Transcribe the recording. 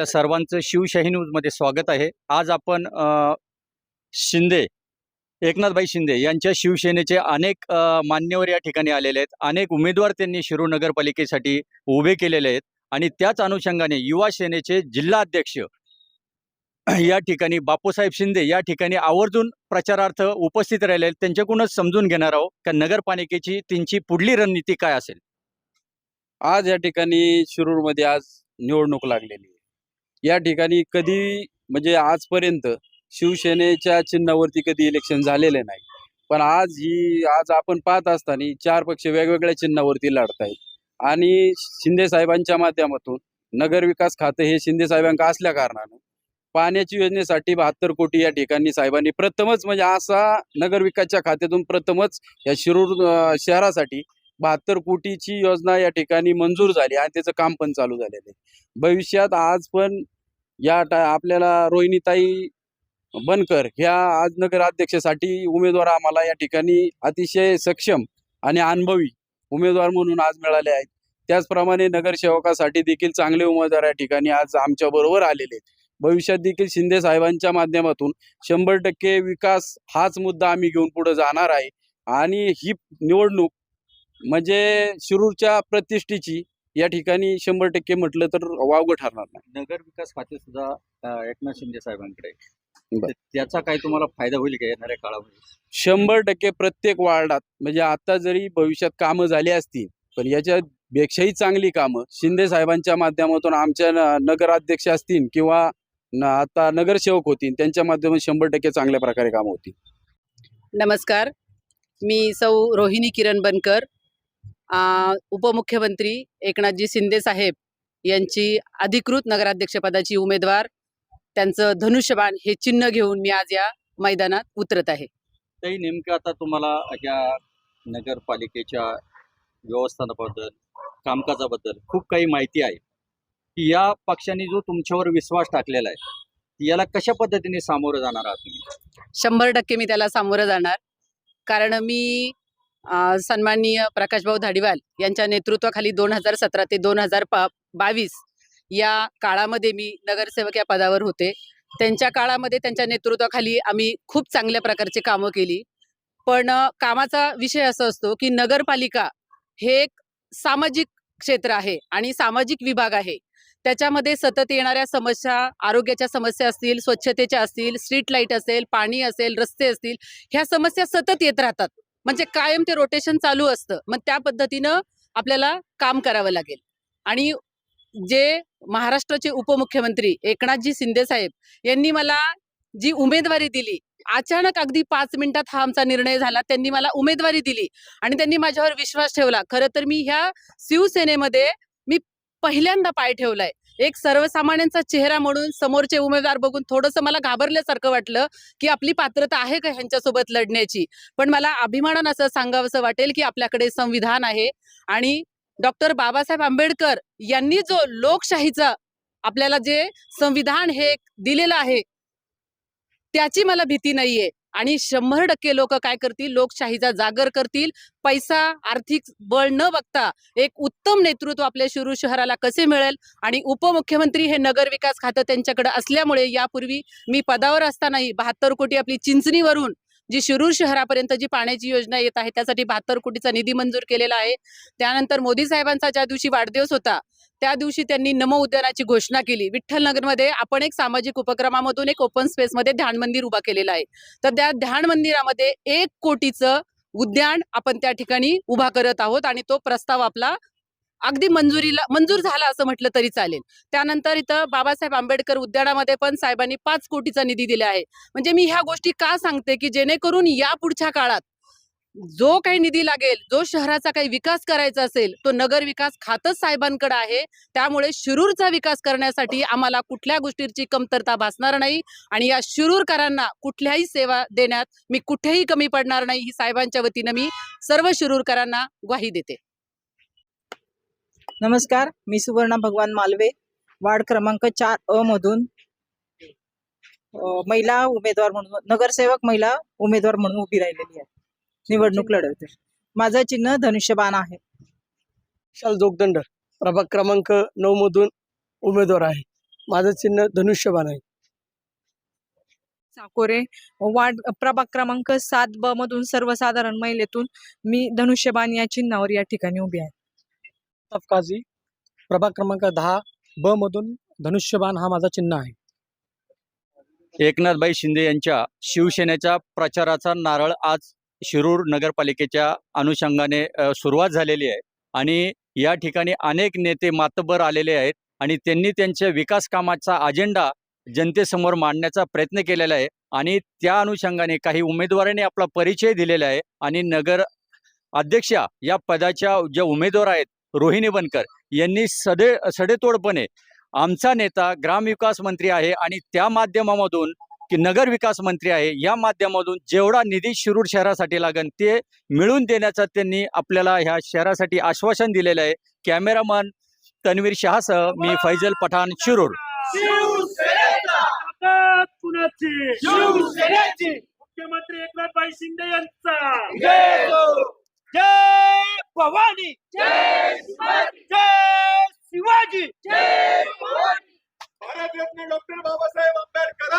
आपल्या सर्वांचं शिवशाही न्यूजमध्ये स्वागत आहे. आज आपण शिंदे एकनाथबाई शिंदे यांच्या शिवसेनेचे अनेक मान्यवर या ठिकाणी आलेले आहेत. अनेक उमेदवार त्यांनी शिरू नगरपालिकेसाठी उभे केलेले आहेत. आणि त्याच अनुषंगाने युवा सेनेचे जिल्हा अध्यक्ष या ठिकाणी बापूसाहेब शिंदे या ठिकाणी आवर्जून प्रचारार्थ उपस्थित राहिले आहेत. त्यांच्याकडूनच समजून घेणार आहोत का नगरपालिकेची त्यांची पुढली रणनीती काय असेल? आज या ठिकाणी शिरूरमध्ये आज निवडणूक लागलेली आहे. या ठिकाणी कधी म्हणजे आजपर्यंत शिवसेनेच्या चिन्हावरती कधी इलेक्शन झालेले नाही. पण आज ही आज आपण पाहत असताना चार पक्ष वेगवेगळ्या चिन्हावरती लढत आहेत आणि शिंदे साहेबांच्या माध्यमातून नगर विकास खातं हे शिंदे साहेबांका असल्या कारणानं पाण्याची योजनेसाठी बहात्तर कोटी या ठिकाणी साहेबांनी प्रथमच म्हणजे असा नगर विकासच्या खात्यातून प्रथमच या शिरूर शहरासाठी बहात्तर कोटीची योजना या ठिकाणी मंजूर झाली आणि त्याचं काम पण चालू झालेलं आहे. भविष्यात आज पण या टा आपल्याला रोहिणीताई बनकर ह्या आज नगराध्यक्षासाठी उमेदवार आम्हाला या ठिकाणी अतिशय सक्षम आणि अनुभवी उमेदवार म्हणून आज मिळाले आहेत. त्याचप्रमाणे नगरसेवकासाठी देखील चांगले उमेदवार या ठिकाणी आज आमच्या बरोबर आलेले आहेत. भविष्यात देखील शिंदे साहेबांच्या माध्यमातून शंभर टक्के विकास हाच मुद्दा आम्ही घेऊन पुढे जाणार आहे. आणि ही निवडणूक म्हणजे शिरूरच्या प्रतिष्ठेची या ठिकाणी शंभर टक्के म्हटलं तर वावगं ठरणार नाही. नगर विकास खाते सुद्धा एकनाथ शिंदे साहेबांकडे त्याचा काय तुम्हाला फायदा होईल का येणाऱ्या काळामध्ये? शंभर टक्के प्रत्येक वार्डात म्हणजे आता जरी भविष्यात कामं झाली असतील पण याच्यात पेक्षाही चांगली कामं शिंदे साहेबांच्या माध्यमातून आमच्या नगराध्यक्ष असतील किंवा आता नगरसेवक होतील त्यांच्या माध्यमातून शंभर टक्के चांगल्या प्रकारे कामं होतील. नमस्कार. मी सौ रोहिणी किरण बनकर उपमुख्यमंत्री एकनाथजी शिंदे साहेब यांची अधिकृत नगराध्यक्षपदाची उमेदवार त्यांचं धनुष्यबाण हे चिन्ह घेऊन मी आज या मैदानात उतरत आहे. काही नेमकं आता तुम्हाला या नगरपालिकेच्या व्यवस्थापनाबद्दल कामकाजाबद्दल खूप काही माहिती आहे. की या पक्षाने जो तुमच्यावर विश्वास टाकलेला आहे याला कशा पद्धतीने सामोरं जाणार आहात तुम्ही? शंभर टक्के मी त्याला सामोरं जाणार. कारण मी सन्माननीय प्रकाशभाऊ धाडीवाल यांच्या नेतृत्वाखाली दोन हजार सतरा ते दोन हजार पा बावीस या काळामध्ये मी नगरसेवक या पदावर होते. त्यांच्या काळामध्ये त्यांच्या नेतृत्वाखाली आम्ही खूप चांगल्या प्रकारची कामं केली. पण कामाचा विषय असा असतो की नगरपालिका हे एक सामाजिक क्षेत्र आहे आणि सामाजिक विभाग आहे. त्याच्यामध्ये सतत येणाऱ्या समस्या आरोग्याच्या समस्या असतील स्वच्छतेच्या असतील स्ट्रीट लाइट असेल पाणी असेल रस्ते असतील ह्या समस्या सतत येत राहतात. म्हणजे कायम ते रोटेशन चालू असतं. मग त्या पद्धतीनं आपल्याला काम करावं लागेल. आणि जे महाराष्ट्राचे उपमुख्यमंत्री एकनाथजी शिंदे साहेब यांनी मला जी उमेदवारी दिली अचानक अगदी पाच मिनिटात हा आमचा निर्णय झाला. त्यांनी मला उमेदवारी दिली आणि त्यांनी माझ्यावर विश्वास ठेवला. खरं तर मी ह्या शिवसेनेमध्ये मी पहिल्यांदा पाय ठेवलाय. एक सर्वसामान्यांचा चेहरा म्हणून समोरचे उमेदवार बघून थोडंसं मला घाबरल्यासारखं वाटलं की आपली पात्रता आहे का ह्यांच्यासोबत लढण्याची. पण मला अभिमानानं असं सांगावंसं वाटेल की आपल्याकडे संविधान आहे आणि डॉक्टर बाबासाहेब आंबेडकर यांनी जो लोकशाहीचा आपल्याला जे संविधान हे दिलेलं आहे त्याची मला भीती नाहीये. आणि शंभर टक्के लोक काय करतील? लोकशाहीचा जागर करतील. पैसा आर्थिक बळ न बघता एक उत्तम नेतृत्व आपल्या शिरूर शहराला कसे मिळेल? आणि उपमुख्यमंत्री हे नगर विकास खातं त्यांच्याकडे असल्यामुळे यापूर्वी मी पदावर असतानाही बहात्तर कोटी आपली चिंचणीवरून जी शिरूर शहरापर्यंत जी पाण्याची योजना येत आहे त्यासाठी बहात्तर कोटीचा निधी मंजूर केलेला आहे. त्यानंतर मोदी साहेबांचा ज्या दिवशी वाढदिवस होता त्या दिवशी त्यांनी नमो उद्यानाची घोषणा केली. विठ्ठल नगरमध्ये आपण एक सामाजिक उपक्रमामधून एक ओपन स्पेसमध्ये ध्यान मंदिर उभा केलेलं आहे. तर त्या ध्यान मंदिरामध्ये एक कोटीचं उद्यान आपण त्या ठिकाणी उभा करत आहोत आणि तो प्रस्ताव आपला अगदी मंजुरीला मंजूर झाला असं म्हटलं तरी चालेल. त्यानंतर इथं बाबासाहेब आंबेडकर उद्यानामध्ये पण साहेबांनी पाच कोटीचा निधी दिला आहे. म्हणजे मी ह्या गोष्टी का सांगते की जेणेकरून या पुढच्या काळात जो काही निधी लागेल जो शहराचा काही विकास करायचा असेल तो नगर विकास खातच साहेबांकडे आहे. त्यामुळे शिरूरचा विकास करण्यासाठी आम्हाला कुठल्या गोष्टीची कमतरता भासणार नाही आणि या शिरूरकरांना कुठल्याही सेवा देण्यात मी कुठेही कमी पडणार नाही ही साहेबांच्या वतीनं मी सर्व शिरूरकरांना ग्वाही देते. नमस्कार मी सुवर्णा भगवान मालवे वार्ड क्रमांक चार अ मधून. महिला उमेदवार म्हणून नगरसेवक महिला उमेदवार म्हणून उभी राहिलेली आहे. निवडणूक लढवते माझं चिन्ह धनुष्यबाण आहे. विशाल जोगदंड प्रभाग क्रमांक नऊ मधून उमेदवार आहे. माझं चिन्ह धनुष्यबाण आहे. साकोरे वार्ड प्रभाग क्रमांक सात ब मधून सर्वसाधारण महिलेतून मी धनुष्यबाण या चिन्हावर या ठिकाणी उभी आहे. तफकाजी प्रभाग क्रमांक दहा ब मधून धनुष्यबाण हा माझा चिन्ह आहे. एकनाथबाई शिंदे यांच्या शिवसेनेच्या प्रचाराचा नारळ आज शिरूर नगरपालिकेच्या अनुषंगाने सुरुवात झालेली आहे. आणि या ठिकाणी अनेक नेते मातबर आलेले आहेत आणि त्यांनी त्यांच्या विकास कामाचा अजेंडा जनतेसमोर मांडण्याचा प्रयत्न केलेला आहे. आणि त्या अनुषंगाने काही उमेदवारांनी आपला परिचय दिलेला आहे. आणि नगर अध्यक्षा या पदाच्या ज्या उमेदवार आहेत रोहिणी बनकर यांनी सडे सडेतोडपणे आमचा नेता ग्रामविकास मंत्री आहे आणि त्या माध्यमामधून की नगर विकास मंत्री आहे या माध्यमातून जेवढा निधी शिरूर शहरासाठी लागेल ते मिळवून देण्याचं त्यांनी आपल्याला ह्या शहरासाठी आश्वासन दिलेलं आहे. कॅमेरामन तन्वीर शहासह मी फैजल पठाण शिरूर. मुख्यमंत्री एकनाथभाई शिंदे यांचा. जय जय भवानी. जय जय शिवाजी. जय भारतरत्न डॉक्टर बाबासाहेब